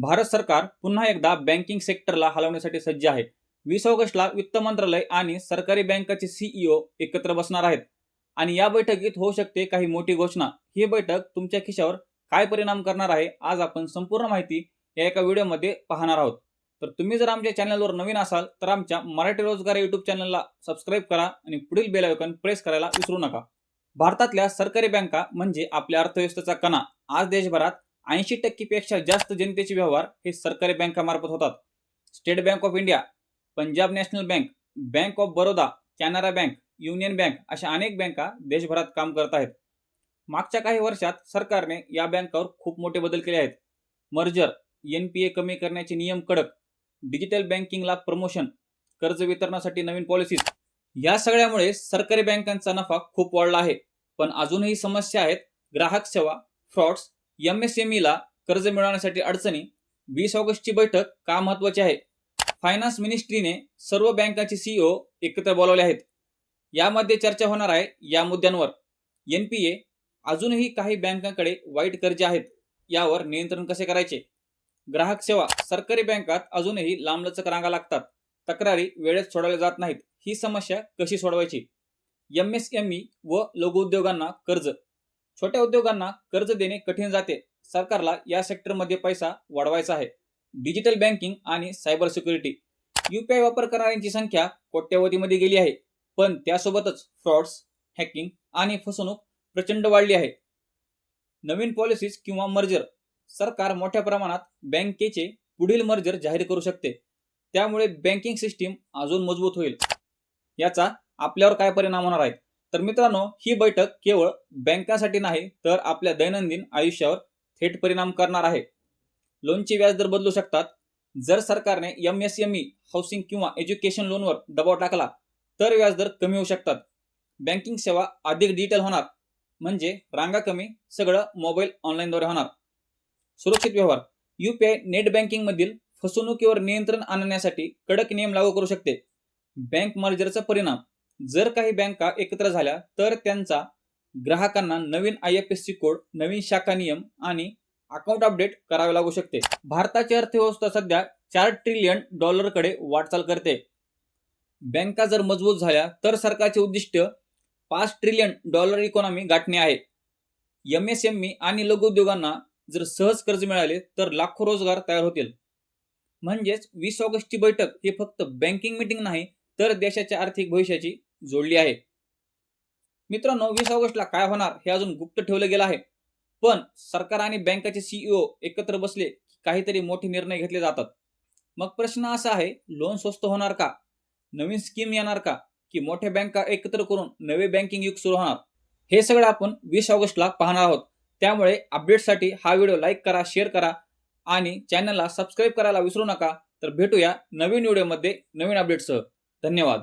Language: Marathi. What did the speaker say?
भारत सरकार पुन्हा एकदा बँकिंग सेक्टरला हलवण्यासाठी सज्ज आहे. वीस ऑगस्टला वित्त मंत्रालय आणि सरकारी बँकाचे सीईओ एकत्र बसणार आहेत. आणि या बैठकीत होऊ शकते काही मोठी घोषणा. ही बैठक तुमच्या खिशावर काय परिणाम करणार आहे आज आपण संपूर्ण माहिती या एका व्हिडिओमध्ये पाहणार आहोत. तर तुम्ही जर आमच्या चॅनलवर नवीन असाल तर आमच्या मराठी रोजगार युट्यूब चॅनलला सबस्क्राईब करा आणि पुढील बेल प्रेस करायला विसरू नका. भारतातल्या सरकारी बँका म्हणजे आपल्या अर्थव्यवस्थेचा कणा. आज देशभरात ऐंशी टक्केपेक्षा जास्त जनतेचे व्यवहार हे सरकारी बँकामार्फत होतात. State Bank of India Punjab National Bank Bank of Baroda Canara Bank Union Bank अशा अनेक बँका देशभरात काम करत आहेत. मागच्या काही वर्षात सरकारने या बँकावर खूप मोठे बदल केले आहेत. मर्जर एन पी ए कमी करण्याचे नियम कडक डिजिटल बँकिंगला प्रमोशन कर्ज वितरणासाठी नवीन पॉलिसीज या सगळ्यामुळे सरकारी बँकांचा नफा खूप वाढला आहे. पण अजूनही समस्या आहेत ग्राहक सेवा फ्रॉड्स एम एस एम ईला कर्ज मिळवण्यासाठी अडचणी. वीस ऑगस्टची बैठक का महत्वाची आहे? फायनान्स मिनिस्ट्रीने सर्व बँकांचे सीईओ एकत्र बोलावले आहेत. यामध्ये चर्चा होणार आहे या मुद्द्यांवर. एन पी ए अजूनही काही बँकांकडे वाईट कर्जे आहेत. यावर नियंत्रण कसे करायचे? ग्राहक सेवा सरकारी बँकात अजूनही लांबलचक रांगा लागतात. तक्रारी वेळेत सोडवल्या जात नाहीत. ही समस्या कशी सोडवायची? एम एस एम ई व लघुउद्योगांना कर्ज. छोट्या उद्योगांना कर्ज देणे कठीण जाते. सरकारला या सेक्टरमध्ये पैसा वाढवायचा आहे. डिजिटल बँकिंग आणि सायबर सिक्युरिटी युपीआय वापर करणाऱ्यांची संख्या कोट्यवधीमध्ये गेली आहे. पण त्यासोबतच फ्रॉड्स हॅकिंग आणि फसवणूक प्रचंड वाढली आहे. नवीन पॉलिसीज किंवा मर्जर सरकार मोठ्या प्रमाणात बँकेचे पुढील मर्जर जाहीर करू शकते. त्यामुळे बँकिंग सिस्टीम अजून मजबूत होईल. याचा आपल्यावर काय परिणाम होणार आहे? तर मित्रांनो ही बैठक केवळ बँकांसाठी नाही तर आपल्या दैनंदिन आयुष्यावर थेट परिणाम करणार आहे. लोनचे व्याजदर बदलू शकतात. जर सरकारने M S M E housing किंवा एज्युकेशन लोनवर दबाव टाकला तर व्याजदर कमी होऊ शकतात. बँकिंग सेवा अधिक डिजिटल होणार म्हणजे रांगा कमी सगळं मोबाईल ऑनलाईनद्वारे होणार. सुरक्षित व्यवहार. युपीआय नेट बँकिंग मधील फसवणुकीवर नियंत्रण आणण्यासाठी कडक नियम लागू करू शकते. बँक मर्जरचा परिणाम. जर काही बँका एकत्र झाल्या तर त्यांचा ग्राहकांना नवीन I F S C code नवीन शाखा नियम आणि अकाउंट अपडेट करावे लागू शकते. भारताची अर्थव्यवस्था सध्या चार ट्रिलियन डॉलरकडे वाटचाल करते. बँका जर मजबूत झाल्या तर सरकारचे उद्दिष्ट पाच ट्रिलियन डॉलर इकॉनॉमी गाठणे आहे. एम एस एम ई आणि लघुउद्योगांना जर सहज कर्ज मिळाले तर लाखो रोजगार तयार होतील. म्हणजेच वीस ऑगस्टची बैठक ही फक्त बँकिंग मीटिंग नाही तर देशाच्या आर्थिक भविष्याची जोडली आहे. मित्रांनो वीस ऑगस्टला काय होणार हे अजून गुप्त ठेवलं गेलं आहे. पण सरकार आणि बँकाचे सीईओ एकत्र बसले की काहीतरी मोठे निर्णय घेतले जातात. मग प्रश्न असा आहे लोन स्वस्त होणार का? नवीन स्कीम येणार का? की मोठ्या बँका एकत्र करून नवे बँकिंग युग सुरू होणार? हे सगळं आपण वीस ऑगस्टला पाहणार आहोत. त्यामुळे अपडेटसाठी हा व्हिडिओ लाईक करा शेअर करा आणि चॅनलला सबस्क्राईब करायला विसरू नका. तर भेटूया नवीन व्हिडिओमध्ये नवीन अपडेटसह धन्यवाद.